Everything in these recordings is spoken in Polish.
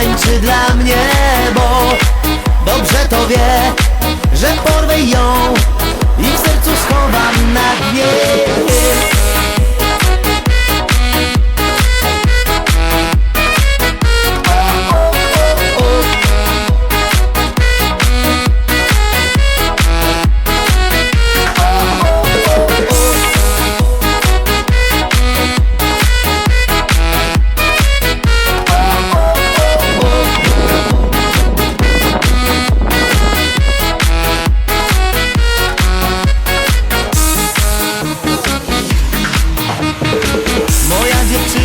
tańczy dla mnie, bo Dobrze to wie, że porwę ją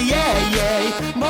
yeah, yeah.